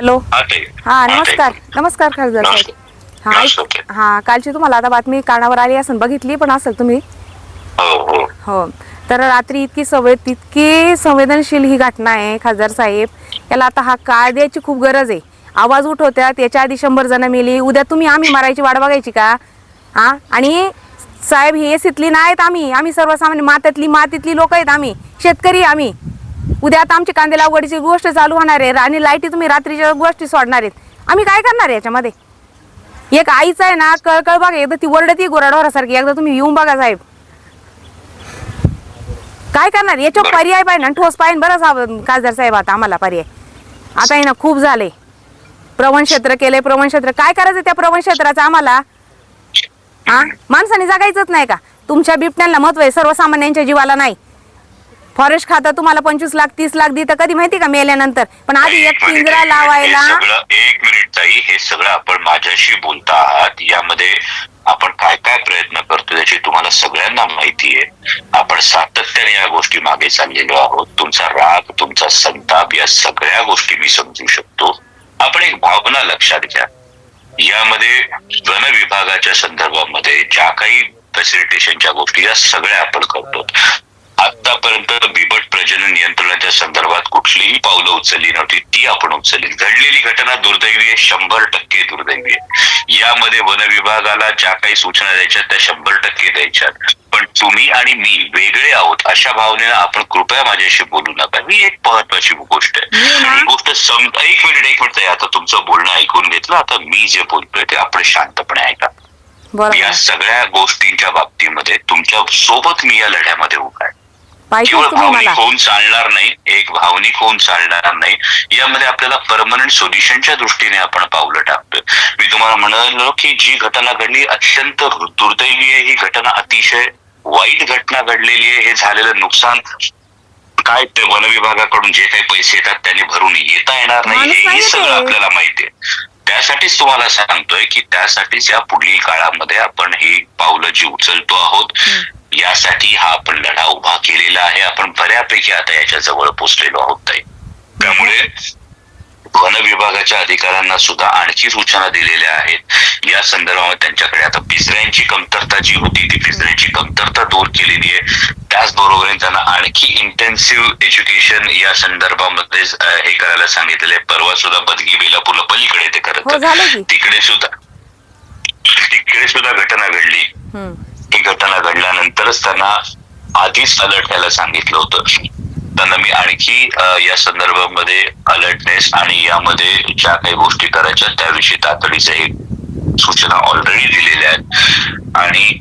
Hello. हा नमस्कार. नमस्कार खासदार साहेब. हा ऐक-. हा कालची तुम्हाला आता बातमी कानावर आली असेल बघितली पण असेल तुम्ही? हो हो. हो. तर रात्री इतकी संवे तितकी संवेदनशील ही घटना आहे खासदार साहेब. याला आता हा काळ द्यायची खूप गरज आहे. आवाज उठवत्यात याच्या आधी शंभर जण मेली. उद्या तुम्ही आम्ही मरायची वाट बघायची का? हा? आणि साहेब हे एसीतली नाहीत आम्ही. आम्ही सर्वसामान्य मातातली मातीतली लोक आहेत आम्ही. शेतकरी आम्ही. उद्या आता आमची कांदे लागवडीची गोष्ट चालू होणार आहे. आणि लाईटी तुम्ही रात्रीच्या गोष्टी सोडणार आहेत. आम्ही काय करणार आहे याच्यामध्ये? एक आईचं आहे ना कळकळ बघा एकदा ती वरडती गोराडोरासारखी एकदा तुम्ही येऊन बघा साहेब. काय करणार? याच्यावर. पर्याय पाहिजे ना ठोस पाहिजे बरं साहेब खासदार साहेब आता आम्हाला पर्याय. आता आहे ना खूप झाले प्रवण क्षेत्र केले प्रवण क्षेत्र. काय करायचं त्या प्रवण क्षेत्राचं आम्हाला? हा माणसाने जगायचंच नाही का? तुमच्या बिबट्यांना महत्त्व आहे सर्वसामान्यांच्या जीवाला नाही. फॉरेस्ट खातं तुम्हाला पंचवीस लाख तीस लाख दी तर कधी माहिती का मेल्यानंतर? पण आधी एक पिंजरा. लावायला हे सगळं एक मिनिट ताई हे सगळं आपण माझ्याशी बोलता आहात. यामध्ये आपण काय काय प्रयत्न करतो याची तुम्हाला सगळ्यांना माहिती आहे. आपण सातत्याने या गोष्टी मागे चाललेलो आहोत. तुमचा राग तुमचा संताप या सगळ्या गोष्टी मी समजू शकतो. आपण एक भावना लक्षात घ्या. यामध्ये वन विभागाच्या संदर्भामध्ये ज्या काही फॅसिलिटेशनच्या गोष्टी या सगळ्या आपण करतो. आतापर्यंत बिबट प्रजनन नियंत्रणाच्या संदर्भात कुठलीही पावलं उचलली नव्हती. ती आपण उचलली. घडलेली घटना दुर्दैवी आहे. शंभर टक्के दुर्दैवी आहे. यामध्ये वन विभागाला ज्या काही सूचना द्यायच्या त्या शंभर टक्के द्यायच्यात. पण तुम्ही आणि मी वेगळे आहोत अशा भावनेनं आपण कृपया माझ्याशी बोलू नका. ही एक महत्वाची गोष्ट आहे. ही गोष्ट सम एक मिनिट एक मिनिट. आता तुमचं बोलणं ऐकून घेतलं. आता मी जे बोलतोय ते आपण शांतपणे ऐका. या सगळ्या गोष्टींच्या बाबतीमध्ये तुमच्यासोबत मी या लढ्यामध्ये उभा आहे. केवळ भावनिक होऊन चालणार नाही एक भावनिक होऊन चालणार नाही यामध्ये आपल्याला परमनंट सोल्युशनच्या दृष्टीने आपण पावलं टाकतोय. मी तुम्हाला म्हणालो की जी घटना घडली अत्यंत दुर्दैवी आहे ही घटना अतिशय वाईट घटना घडलेली आहे. हे झालेलं नुकसान काय ते वन विभागाकडून जे काही पैसे येतात त्यांनी भरून येता येणार नाही. नाही सगळं. आपल्याला माहिती आहे. त्यासाठीच तुम्हाला सांगतोय की त्यासाठीच या पुढील काळामध्ये आपण ही पावलं जी उचलतो आहोत यासाठी हा आपण लढा उभा केलेला आहे. आपण बऱ्यापैकी आता याच्या जवळ पोचलेलो आहोत त्यामुळे वन विभागाच्या अधिकाऱ्यांना सुद्धा आणखी सूचना दिलेल्या आहेत. या संदर्भात त्यांच्याकडे आता पिंजऱ्यांची कमतरता जी होती ती पिंजऱ्यांची कमतरता दूर केलेली आहे. त्याचबरोबर त्यांना आणखी इंटेन्सिव्ह एज्युकेशन या संदर्भामध्ये हे करायला सांगितलेले आहे. परवा सुद्धा बदगी बेलापूरला पलीकडे ते हो करत की. तिकडे सुद्धा तिकडे सुद्धा घटना घडली. ही घटना घडल्यानंतरच त्यांना आधीच अलर्ट व्हायला सांगितलं होतं. त्यांना मी आणखी या संदर्भामध्ये अलर्टनेस आणि यामध्ये ज्या काही गोष्टी करायच्या त्याविषयी तातडीच्या एक सूचना ऑलरेडी दिलेल्या आहेत. आणि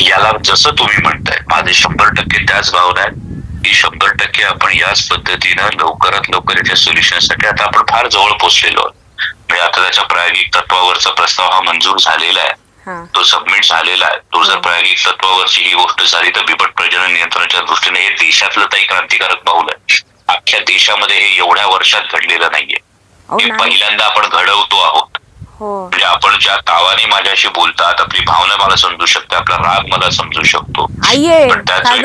याला जसं तुम्ही म्हणताय माझे शंभर टक्के त्याच भावना आहेत. की शंभर टक्के आपण याच पद्धतीनं लवकरात लवकर याच्या सोल्युशनसाठी आता आपण फार जवळ पोहोचलेलो आहोत. म्हणजे आता त्याच्या प्रायोगिक तत्वावरचा प्रस्ताव हा मंजूर झालेला आहे. तो सबमिट झालेला आहे. तो जर प्रायोगिक तत्वावरची ही गोष्ट झाली तर बिबट प्रजनन नियंत्रणाच्या दृष्टीने हे देशातलं काही क्रांतिकारक पाऊल आहे. अख्ख्या देशामध्ये हे एवढ्या वर्षात घडलेलं नाहीये. हे पहिल्यांदा आपण घडवतो आहोत. हो. म्हणजे आपण ज्या तावाने माझ्याशी बोलतात आपली भावना मला समजू शकते आपला राग मला समजू शकतो. पण त्याच एक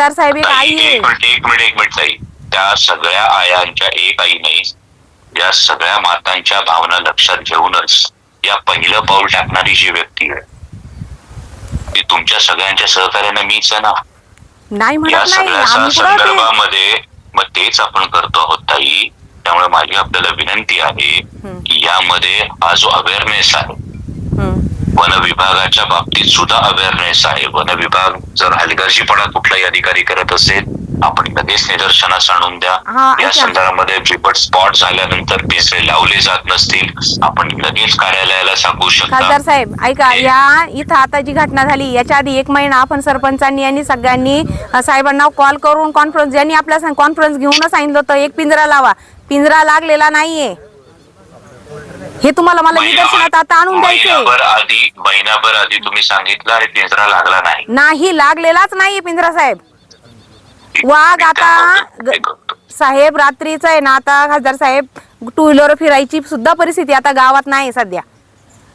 मिनिट एक मिनिट एक मिनिट ताई. त्या सगळ्या आयांच्या एक आई नाही या सगळ्या मातांच्या भावना लक्षात घेऊनच या पहिलं पाऊल टाकणारी जी व्यक्ती आहे ती तुमच्या सगळ्यांच्या सहकार्याने मीच आहे ना नाही या म्हणत नाही सगळ्या आम्ही कुठं ते- संदर्भामध्ये मग तेच आपण करतो आहोत ताई त्यामुळे माझी आपल्याला विनंती आहे. की यामध्ये हा जो अवेअरनेस आहे हम्म. वन विभागाच्या बाबतीत सुद्धा अवेअरनेस आहे वन विभाग जर हलगर्जीपणा कुठलाही अधिकारी करत असेल आपण लगेच निदर्शनास आणून द्या. या. संदर्भामध्ये बिबट स्पॉट झाल्यानंतर पिंजरे लावले जात नसतील. आपण लगेच कार्यालयाला सांगू खासदार शकता साहेब ऐका या इथं आता जी घटना झाली याच्या आधी एक महिना आपण सरपंचांनी आणि सगळ्यांनी अ, साहेबांना कॉल करून कॉन्फरन्स ज्यांनी आपल्या कॉन्फरन्स घेऊन सांगितलं होतं एक पिंजरा लावा. पिंजरा लागलेला नाहीये. हे तुम्हाला मला निदर्शनात आता आणून द्यायचे महिनाभर आधी महिनाभर आधी तुम्ही सांगितलं आणि पिंजरा लागला नाही. नाही लागलेलाच नाहीये पिंजरा साहेब. वाघ आता ग- साहेब रात्रीच आहे ना आता खासदार साहेब टू व्हीलर फिरायची सुद्धा परिस्थिती आता गावात नाही सध्या.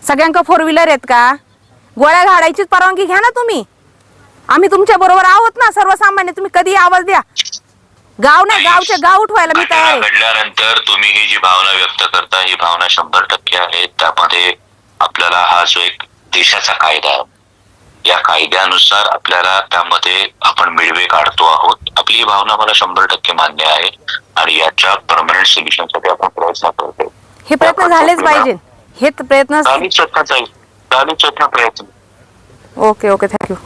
सगळ्यांक फोर व्हीलर आहेत का? गोळ्या घाडायचीच परवानगी घ्या ना तुम्ही. आम्ही तुमच्या बरोबर आहोत ना सर्वसामान्य तुम्ही कधी आवाज द्या. गाव नाही गावचे गाव उठवायला मी तयार घटना आहे घडल्यानंतर तुम्ही ही जी भावना व्यक्त करता ही भावना शंभर टक्के आहे. त्यामध्ये आपल्याला हा जो एक देशाचा कायदा या कायद्यानुसार आपल्याला त्यामध्ये आपण मिळवे काढतो आहोत. आपली ही भावना मला शंभर टक्के मान्य आहे आणि याच्या परमनंट सोल्युशनसाठी आपण प्रयत्न करतो हे प्रयत्न झालेच पाहिजे. हे प्रयत्न चालूच प्रयत्न चालू चालूच प्रयत्न. Okay okay thank you